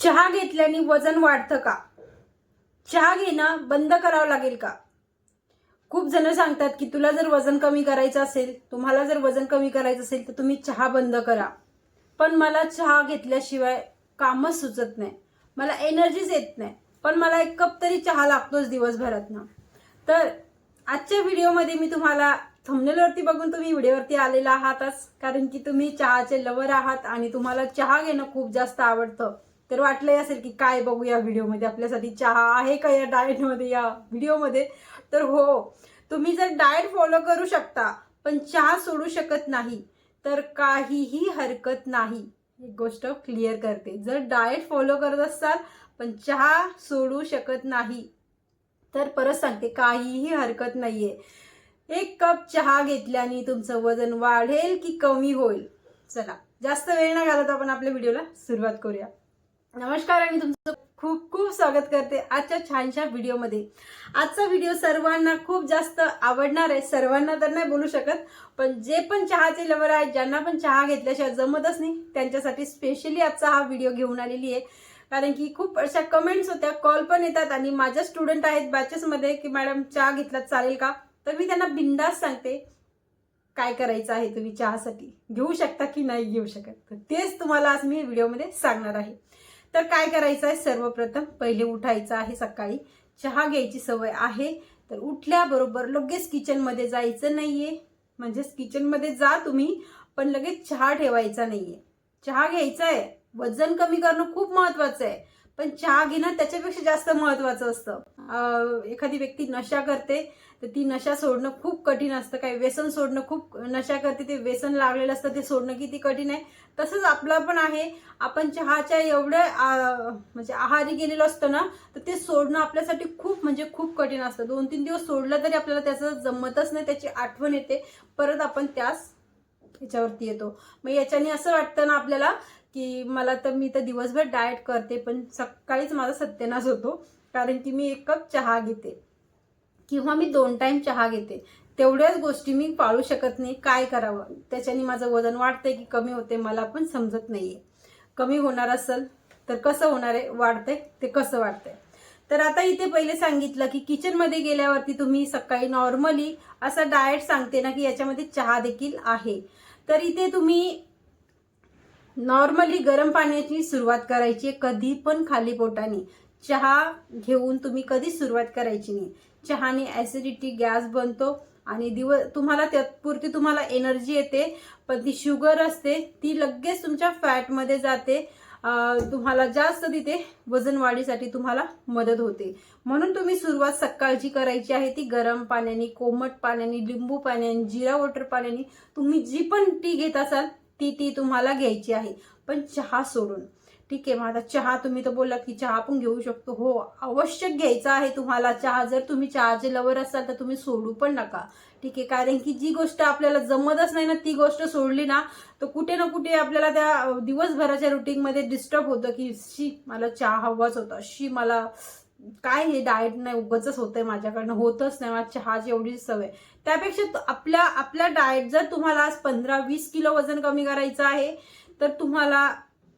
चहा घेतल्याने वजन वाढतं का? चहा घेणं बंद करावं लागेल का? खूप जण सांगतात की तुला जर वजन कमी करायचं असेल तुम्हाला जर वजन कमी करायचं असेल तर तुम्ही चहा बंद करा. पण मला चहा घेतल्याशिवाय कामच सुचत नाही. मला एनर्जीच येत नाही. पण मला एक कप तरी चहा लागतोच दिवसभरातनं. तर आजच्या व्हिडिओमध्ये मी तुम्हाला थंबनेलवरती बघून तुम्ही व्हिडिओवरती आलेला आहातच कारण की तुम्ही चहाचे लवर आहात आणि तुम्हाला चहा घेणं खूप जास्त आवडतं. तर वाटलंही असेल की काय बघू या व्हिडिओमध्ये. आपल्यासाठी चहा आहे का या डाएटमध्ये या व्हिडिओमध्ये? तर हो तुम्ही जर डाएट फॉलो करू शकता पण चहा सोडू शकत नाही तर काहीही हरकत नाही. एक गोष्ट क्लिअर करते. जर डाएट फॉलो करत असाल पण चहा सोडू शकत नाही तर परत सांगते काहीही हरकत नाहीये. एक कप चहा घेतल्याने तुमचं वजन वाढेल की कमी होईल? चला जास्त वेळ न घालत आपण आपल्या व्हिडिओला सुरुवात करूया. नमस्कार आणि तुमचं खूप खूप स्वागत करते आजच्या छानशा व्हिडिओमध्ये. आजचा व्हिडिओ सर्वांना खूप जास्त आवडणार आहे. सर्वांना तर नाही बोलू शकत पण जे पण चहाचे लवर आहेत ज्यांना पण चहा घेतल्याशिवाय जमतच नाही त्यांच्यासाठी स्पेशली आजचा हा व्हिडिओ घेऊन आलेली आहे. कारण की खूप अशा कमेंट्स होत्या कॉल पण येतात आणि माझ्या स्टुडंट आहेत बॅचेसमध्ये की मॅडम चहा घेतला चालेल का? तर मी त्यांना बिंदास सांगते काय करायचं आहे तुम्ही चहासाठी? घेऊ शकता की नाही घेऊ शकत? तर तेच तुम्हाला आज मी व्हिडिओमध्ये सांगणार आहे. तर काय करायचं आहे? सर्वप्रथम पहिले उठायचं आहे सकाळी. चहा घ्यायची सवय आहे. तर उठल्याबरोबर लगेच किचनमध्ये जायचं नाहीये. म्हणजेच किचनमध्ये जा तुम्ही पण लगेच चहा ठेवायचा नाहीये. चहा घ्यायचा आहे. वजन कमी करणं खूप महत्वाचं आहे. पण चहा घेणं त्याच्यापेक्षा जास्त महत्वाचं असतं. एखादी व्यक्ती नशा करते तर ती नशा सोडणं खूप कठीण असतं. काही व्यसन सोडणं खूप नशा करते ते व्यसन लागलेलं असतं ते सोडणं किती कठीण आहे? तसंच आपलं पण आहे. आपण चहाच्या एवढं म्हणजे आहारी गेलेलो असतो ना तर ते सोडणं आपल्यासाठी खूप म्हणजे खूप कठीण असतं. दोन तीन दिवस सोडलं तरी आपल्याला त्याचं जमतच नाही त्याची आठवण येते. परत आपण त्यास याच्यावरती येतो. मग याच्याने असं वाटतं ना आपल्याला की मला तर मी तर दिवसभर डाएट करते पण सकाळीच माझा सत्यानाश होतो कारण की मी एक कप चहा घेते. किंवा मी दोन टाईम चहा घेते. तेवढ्याच गोष्टी मी पाळू शकत नाही. काय करावं? त्याच्याने माझं वजन वाढतंय की कमी होते मला पण समजत नाहीये. कमी होणार असेल तर कसं होणार आहे? वाढतंय ते कसं वाढतंय? तर आता इथे पहिले सांगितलं की किचनमध्ये गेल्यावरती तुम्ही सकाळी नॉर्मली असा डाएट सांगते ना की याच्यामध्ये चहा देखील आहे. तर इथे तुम्ही नॉर्मली गरम पाण्याची सुरुवात करायची आहे कधी पण खाली पोटाने. चहा घेऊन तुम्ही कधी सुरुवात करायची नाही. चहाने ॲसिडिटी गॅस बनतो आणि दिवस तुम्हाला त्यापुरती तुम्हाला एनर्जी येते पण ती शुगर असते ती लगेच तुमच्या फॅटमध्ये जाते तुम्हाला जास्त तिथे वजन वाढीसाठी तुम्हाला मदत होते. म्हणून तुम्ही सुरुवात सकाळची करायची आहे ती गरम पाण्याने कोमट पाण्याने लिंबू पाण्याने जिरा वॉटर पाण्याने. तुम्ही जी पण टी घेत असाल ती ती तुम्हाला घ्यायची आहे. पण चहा सोडून. ठीक आहे मग आता चहा तुम्ही तर बोललात की चहा पण घेऊ शकतो. हो आवश्यक घ्यायचा आहे तुम्हाला चहा. जर तुम्ही चहाचे लवर असाल तर तुम्ही सोडू पण नका. ठीक आहे कारण की जी गोष्ट आपल्याला जमतच नाही ना ती गोष्ट सोडली ना तर कुठे ना कुठे आपल्याला त्या दिवसभराच्या रुटीनमध्ये डिस्टर्ब होतं की शी मला चहा हवाच होता. शी मला काय हे डाएट नाही उगच होतंय माझ्याकडनं. होतच नाही. मला चहाची एवढी सवय. त्यापेक्षा आपल्या आपल्या डाएट जर तुम्हाला आज पंधरा वीस किलो वजन कमी करायचं आहे तर तुम्हाला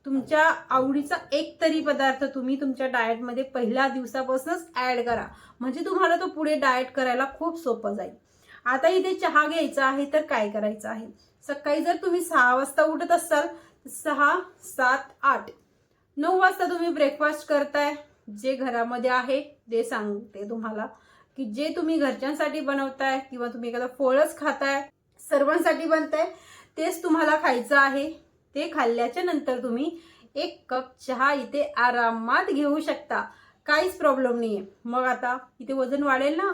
तुमच्या आवडीचा एक तरी पदार्थ तुम्ही तुमच्या डाएटमध्ये पहिल्या दिवसापासूनच ॲड करा. म्हणजे तुम्हाला तो पुढे डाएट करायला खूप सोपं जाईल. आता इथे चहा घ्यायचा आहे तर काय करायचं आहे? सकाळी जर तुम्ही सहा वाजता उठत असाल तर सहा सात आठ. नऊ वाजता तुम्ही ब्रेकफास्ट करताय जे घरामध्ये आहे ते सांगते तुम्हाला. की जे तुम्ही घरच्यांसाठी बनवताय किंवा तुम्ही एखादा फळच खाताय सर्वांसाठी बनताय तेच तुम्हाला खायचं आहे. ते खाल्ल्याच्या नंतर तुम्ही एक कप चहा इथे आरामात घेऊ शकता. काहीच प्रॉब्लेम नाही आहे मग आता इथे वजन वाढेल ना?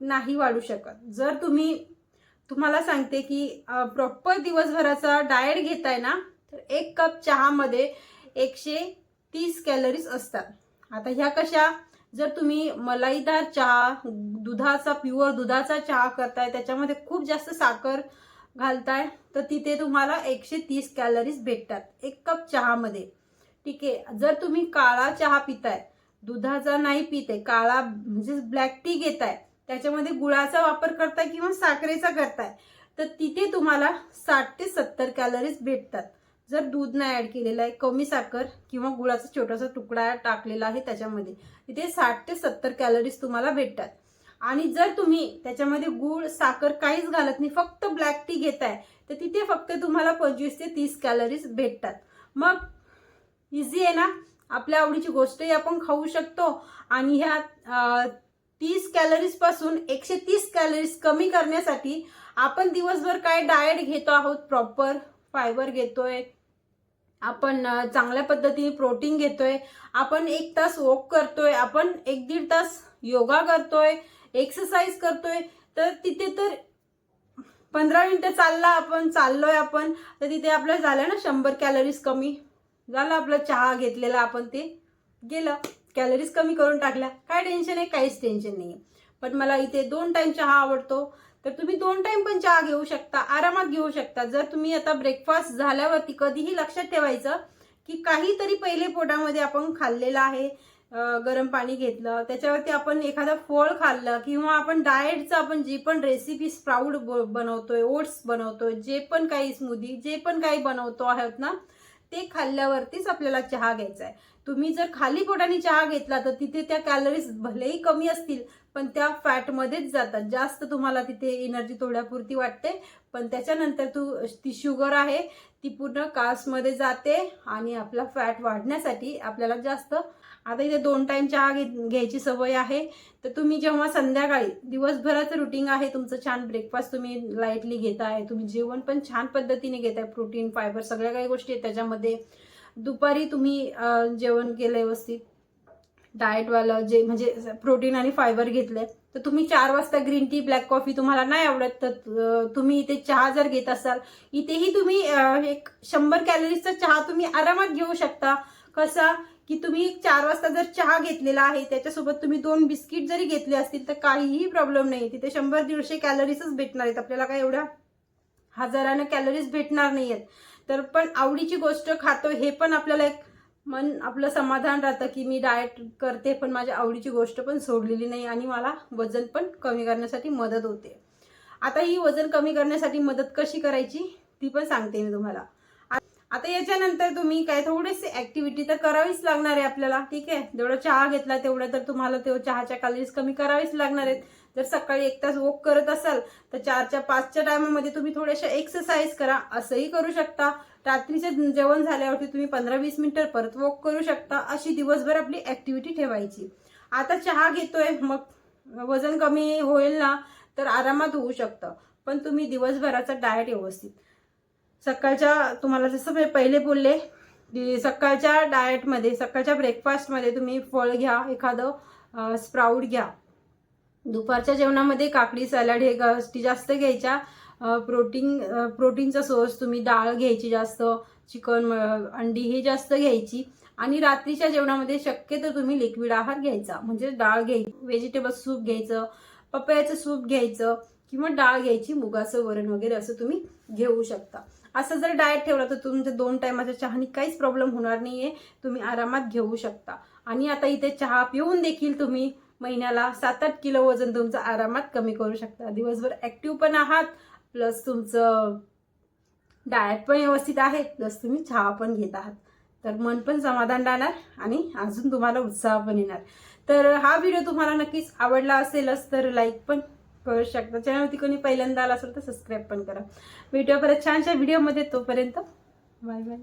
नाही वाढू शकत. जर तुम्ही तुम्हाला सांगते की प्रॉपर दिवसभराचा डाएट घेताय ना तर एक कप चहामध्ये एकशे तीस कॅलरीज असतात. आता ह्या कशा जर तुम्ही मलाईदार चहा दुधाचा प्युअर दुधाचा चहा करताय त्याच्यामध्ये खूप जास्त साखर घालताय तर तिथे तुम्हाला एकशे तीस कॅलरीज भेटतात एक कप चहामध्ये. ठीक आहे? जर तुम्ही काळा चहा पिताय दुधाचा नाही पिते काळा म्हणजे ब्लॅक टी घेताय त्याच्यामध्ये गुळाचा वापर करताय किंवा साखरेचा करताय तर तिथे तुम्हाला साठ ते सत्तर कॅलरीज भेटतात. जर दूध नाही ॲड केलेलं आहे कमी साखर किंवा गुळाचा छोटासा तुकडा टाकलेला आहे त्याच्यामध्ये तिथे साठ ते सत्तर कॅलरीज तुम्हाला भेटतात. आणि जर तुम्ही त्याच्यामध्ये गुळ साखर काहीच घालत नाही फक्त ब्लॅक टी घेताय तर तिथे फक्त तुम्हाला पंचवीस ते तीस कॅलरीज भेटतात. मग इझी आहे ना? आपल्या आवडीची गोष्टही आपण खाऊ शकतो आणि ह्या तीस कॅलरीजपासून एकशे तीस कॅलरीज कमी करण्यासाठी आपण दिवसभर काय डाएट घेतो आहोत? प्रॉपर फायबर घेतोय आपण चांगल्या पद्धतीने प्रोटीन घेतोय. आपण एक तास वॉक करतोय. आपण एक दीड तास योगा करतोय एक्सरसाइज करतोय. तर तिथे तर पंधरा मिनिटं चालला आपण चाललोय आपण तर तिथे आपलं झालं ना शंभर कॅलरीज कमी. झालं आपलं चहा घेतलेला आपण ते. गेलं. कॅलरीज कमी करून टाकल्या. काय टेन्शन आहे? काहीच टेन्शन नाही पण मला इथे दोन टाईम चहा आवडतो. तर तुम्ही दोन टाइम पण चहा घेऊ शकता आरामात घेऊ शकता. जर तुम्ही आता ब्रेकफास्ट झाल्यावरती कधीही लक्षात ठेवायचं की काहीतरी पहिले पोटामध्ये आपण खाल्लेलं आहे गरम पाणी घेतलं त्याच्यावरती आपण एखादं फळ खाल्लं किंवा आपण डाएटचं आपण जे पण रेसिपी स्प्राऊड बनवतोय ओट्स बनवतोय जे पण काही स्मूदी जे पण काही बनवतो आहोत ना ते खाल्ल्यावरतीच आपल्याला चहा घ्यायचा आहे तुम्ही जर खाली पोटाने चहा घेतला तर तिथे त्या कॅलरीज भलेही कमी असतील पण त्या फॅटमध्येच जातात. जास्त तुम्हाला तिथे एनर्जी थोड्यापुरती वाटते पण त्याच्यानंतर तू ती शुगर आहे ती पूर्ण कासमध्ये जाते आणि आपला फॅट वाढण्यासाठी आपल्याला जास्त आता इथे दोन टाईम चहा घ्यायची सवय आहे. तर तुम्ही जेव्हा संध्याकाळी दिवसभराचं रुटीन आहे तुमचं छान ब्रेकफास्ट तुम्ही लाईटली घेताय तुम्ही जेवण पण छान पद्धतीने घेताय प्रोटीन फायबर सगळ्या काही गोष्टी आहेत त्याच्यामध्ये. दुपारी तुम्ही जेवण केलं व्यवस्थित? डाएटवालं जे म्हणजे प्रोटीन आणि फायबर घेतलंय तर तुम्ही चार वाजता ग्रीन टी ब्लॅक कॉफी तुम्हाला नाही आवडत तर तुम्ही इथे चहा जर घेत असाल इथेही तुम्ही एक शंभर कॅलरीजचा चहा तुम्ही आरामात घेऊ शकता. कसा? की तुम्ही चार वाजता जर चहा घेतलेला आहे त्याच्यासोबत तुम्ही दोन बिस्किट जरी घेतले असतील तर काहीही प्रॉब्लेम नाही. तिथे शंभर दीडशे कॅलरीजच भेटणार आहेत. आपल्याला काय एवढ्या हजारानं कॅलरीज भेटणार नाही आहेत तर पण आवडीची गोष्ट खातो हे पण आपल्याला एक मन आपलं समाधान राहतं की मी डाएट करते पण माझ्या आवडीची गोष्ट पण सोडलेली नाही आणि मला वजन पण कमी करण्यासाठी मदत होते. आता ही वजन कमी करण्यासाठी मदत कशी करायची? ती पण सांगते मी तुम्हाला. आता याच्यानंतर तुम्ही काय थोडीशी ऍक्टिव्हिटी तर करावीच लागणार आहे आपल्याला ठीक आहे? जेवढा चहा घेतला तेवढं तर तुम्हाला ते चहाच्या कॅलरीज कमी करावीच लागणार आहेत. जर सकाळी एक तास वॉक करत असाल तर चारच्या पाचच्या टायमामध्ये तुम्ही थोड्याशा एक्सरसाइज करा असंही करू शकता. रात्रीचे जेवण झाल्यावरती तुम्ही पंधरा वीस मिनिटं परत वॉक करू शकता. अशी दिवसभर आपली ऍक्टिव्हिटी ठेवायची. आता चहा घेतोय मग वजन कमी होईल ना तर आरामात होऊ शकतं. पण तुम्ही दिवसभराचा डाएट व्यवस्थित सकाळच्या तुम्हाला जसं मी पहिले बोलले की सकाळच्या डाएटमध्ये सकाळच्या ब्रेकफास्टमध्ये तुम्ही फळ घ्या एखादं स्प्राऊट घ्या. दुपारच्या जेवणामध्ये काकडी सॅलड हे गोष्टी जास्त घ्यायच्या. प्रोटीन प्रोटीनचा सोर्स तुम्ही डाळ घ्यायची जास्त चिकन अंडी हे जास्त घ्यायची. आणि रात्रीच्या जेवणामध्ये शक्यतो तुम्ही लिक्विड आहार घ्यायचा. म्हणजे डाळ घ्यायची व्हेजिटेबल सूप घ्यायचं पपयाचं सूप घ्यायचं किंवा डाळ घ्यायची मुगाचं वरण वगैरे असं तुम्ही घेऊ शकता. असं जर डाएट ठेवलं तर तुमच्या दोन टायमाच्या चहानी काहीच प्रॉब्लेम होणार नाहीये. तुम्ही आरामात घेऊ शकता. आणि आता इथे चहा पिऊन देखील तुम्ही महिन्याला सात आठ किलो वजन तुमचं आरामात कमी करू शकता. दिवसभर ऍक्टिव्ह पण आहात प्लस तुमचं डाएट पण व्यवस्थित आहे प्लस तुम्ही चहा पण घेत आहात. तर मन पण समाधान राहणार आणि अजून तुम्हाला उत्साह पण येणार. तर हा व्हिडिओ तुम्हाला नक्कीच आवडला असेलच तर लाईक पण करू शकता. चॅनलवरती कोणी पहिल्यांदा आला असेल तर सबस्क्राईब पण करा. व्हिडिओ परत छानशा व्हिडिओमध्ये तोपर्यंत बाय बाय